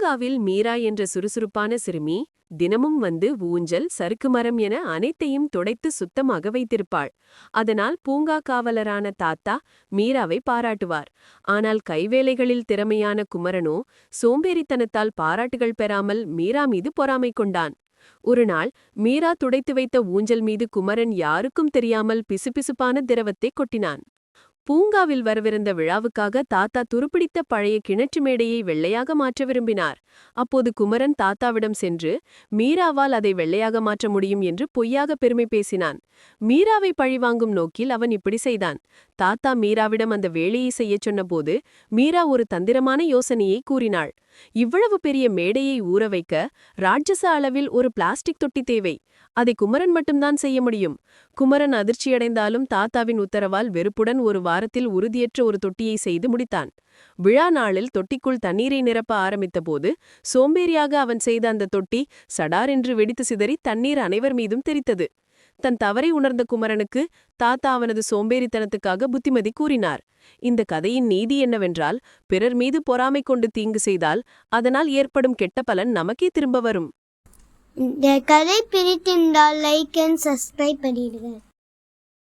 பூங்காவில் மீரா என்ற சுறுசுறுப்பான சிறுமி தினமும் வந்து ஊஞ்சல் சறுக்கு மரம் என அனைத்தையும் துடைத்து சுத்தமாக வைத்திருப்பாள். அதனால் பூங்கா காவலரான தாத்தா மீராவை பாராட்டுவார். ஆனால் கைவேலைகளில் திறமையான குமரனோ சோம்பேறித்தனத்தால் பாராட்டுகள் பெறாமல் மீரா மீது பொறாமை கொண்டான். ஒருநாள் மீரா துடைத்து வைத்த ஊஞ்சல் மீது குமரன் யாருக்கும் தெரியாமல் பிசுபிசுப்பான திரவத்தை கொட்டினான். பூங்காவில் வரவிருந்த விழாவுக்காக தாத்தா துருப்பிடித்த பழைய கிணற்று மேடையை வெள்ளையாக மாற்ற விரும்பினார். அப்போது குமரன் தாத்தாவிடம் சென்று மீராவால் அதை வெள்ளையாக மாற்ற முடியும் என்று பொய்யாக பெருமை பேசினான். மீராவை பழிவாங்கும் நோக்கில் அவன் இப்படி செய்தான். தாத்தா மீராவிடம் அந்த வேலையை செய்யச் சொன்னபோது மீரா ஒரு தந்திரமான யோசனையை கூறினாள். இவ்வளவு பெரிய மேடையை ஊற வைக்க ராட்சச அளவில் ஒரு பிளாஸ்டிக் தொட்டி தேவை. அதை குமரன் மட்டும்தான் செய்ய முடியும். குமரன் அதிர்ச்சியடைந்தாலும் தாத்தாவின் உத்தரவால் வெறுப்புடன் ஒரு வாரத்தில் உறுதியற்ற ஒரு தொட்டியை செய்து முடித்தான். விழா நாளில் தொட்டிக்குள் தண்ணீரை நிரப்ப ஆரம்பித்தபோது சோம்பேறியாக அவன் செய்த அந்த தொட்டி சடார் என்று வெடித்து சிதறி தண்ணீர் அனைவர் மீதும் தெரித்தது தன் தவறை உணர்ந்த குமரனுக்கு தாத்தா அவனது சோம்பேறித்தனத்துக்காக புத்திமதி கூறினார். இந்த கதையின் நீதி என்னவென்றால் பிறர் மீது பொறாமை கொண்டு தீங்கு செய்தால் அதனால் ஏற்படும் கெட்ட பலன் நமக்கே திரும்ப வரும். இந்த கதை பிடித்திருந்தால் லைக் அண்ட் சப்ஸ்கிரைப் பண்ணிடுங்க.